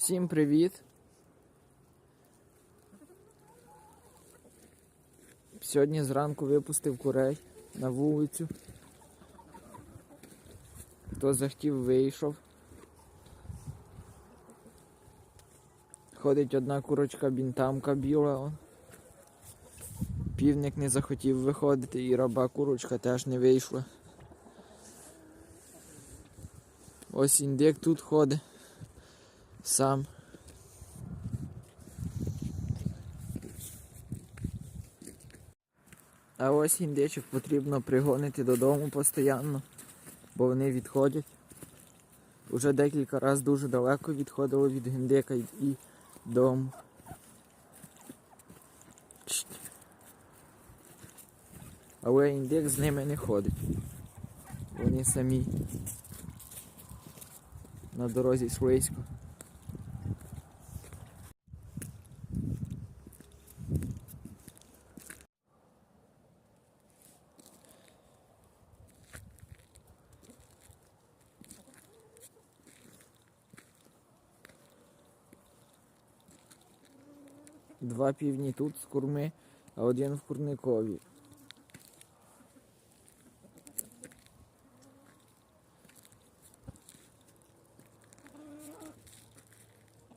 Всім привіт! Сьогодні зранку випустив курей на вулицю. Хто захотів, вийшов. Ходить одна курочка бінтамка біла. Півник не захотів виходити і раба курочка теж не вийшла. Ось індик тут ходить сам. А ось індичок потрібно пригонити додому постійно, бо вони відходять. Уже декілька разів дуже далеко відходили від індика і і дому. Але індик з ними не ходить. Вони самі на дорозі слизько. Два півні тут з курми, а один в курникові.